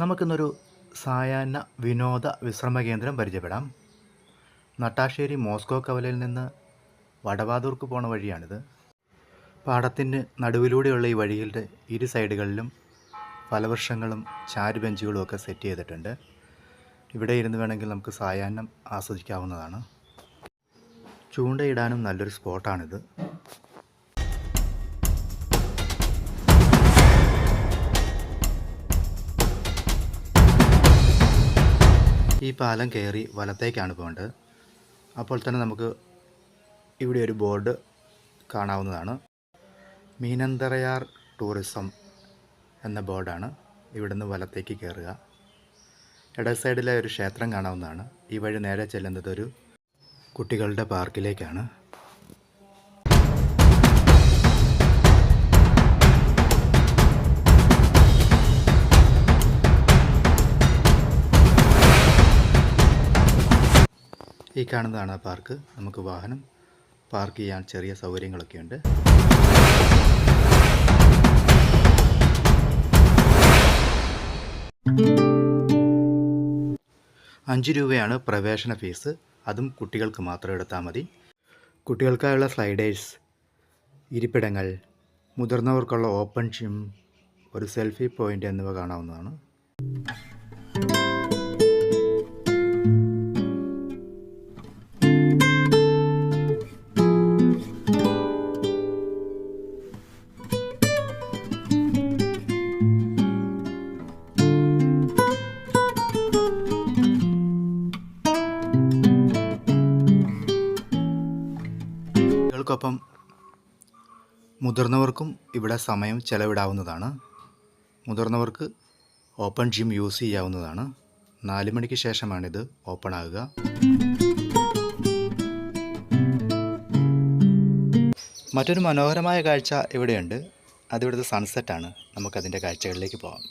നമുക്കിന്നൊരു സായാഹ്ന വിനോദ വിശ്രമ കേന്ദ്രം പരിചയപ്പെടാം. നട്ടാശ്ശേരി മോസ്കോ കവലയിൽ നിന്ന് വടവാതൂർക്ക് പോണ വഴിയാണിത്. പാടത്തിന് നടുവിലൂടെയുള്ള ഈ വഴിയുടെ ഇരു സൈഡുകളിലും ഫലവൃക്ഷങ്ങളും ചാരുബെഞ്ചുകളും ഒക്കെ സെറ്റ് ചെയ്തിട്ടുണ്ട്. ഇവിടെ ഇരുന്ന് വേണമെങ്കിൽ നമുക്ക് സായാഹ്നം ആസ്വദിക്കാവുന്നതാണ്. ചൂണ്ടയിടാനും നല്ലൊരു സ്പോട്ടാണിത്. ഈ പാലം കയറി വലത്തേക്കാണ് പോകേണ്ടത്. അപ്പോൾ തന്നെ നമുക്ക് ഇവിടെ ഒരു ബോർഡ് കാണാവുന്നതാണ്. മീനന്തറയാർ ടൂറിസം എന്ന ബോർഡാണ് ഇവിടുന്ന് വലത്തേക്ക് കയറുക. ഇട സൈഡിലെ ഒരു ക്ഷേത്രം കാണാവുന്നതാണ്. ഈ വഴി നേരെ ചെല്ലുന്നത് ഒരു കുട്ടികളുടെ പാർക്കിലേക്കാണ്. ഈ കാണുന്നതാണ് ആ പാർക്ക്. നമുക്ക് വാഹനം പാർക്ക് ചെയ്യാൻ ചെറിയ സൗകര്യങ്ങളൊക്കെ ഉണ്ട്. അഞ്ച് രൂപയാണ് പ്രവേശന ഫീസ്. അതും കുട്ടികൾക്ക് മാത്രം എടുത്താൽ മതി. കുട്ടികൾക്കായുള്ള സ്ലൈഡേഴ്സ് ഇരിപ്പിടങ്ങൾ മുതിർന്നവർക്കുള്ള ഓപ്പൺ ജിം ഒരു സെൽഫി പോയിന്റ് എന്നിവ കാണാവുന്നതാണ്. കുട്ടികൾക്കൊപ്പം മുതിർന്നവർക്കും ഇവിടെ സമയം ചെലവിടാവുന്നതാണ്. മുതിർന്നവർക്ക് ഓപ്പൺ ജിം യൂസ് ചെയ്യാവുന്നതാണ്. നാല് മണിക്ക് ശേഷമാണിത് ഓപ്പൺ ആകുക മറ്റൊരു മനോഹരമായ കാഴ്ച ഇവിടെയുണ്ട്. അതിവിടുത്തെ സൺസെറ്റാണ് നമുക്കതിന്റെ കാഴ്ചകളിലേക്ക് പോകാം.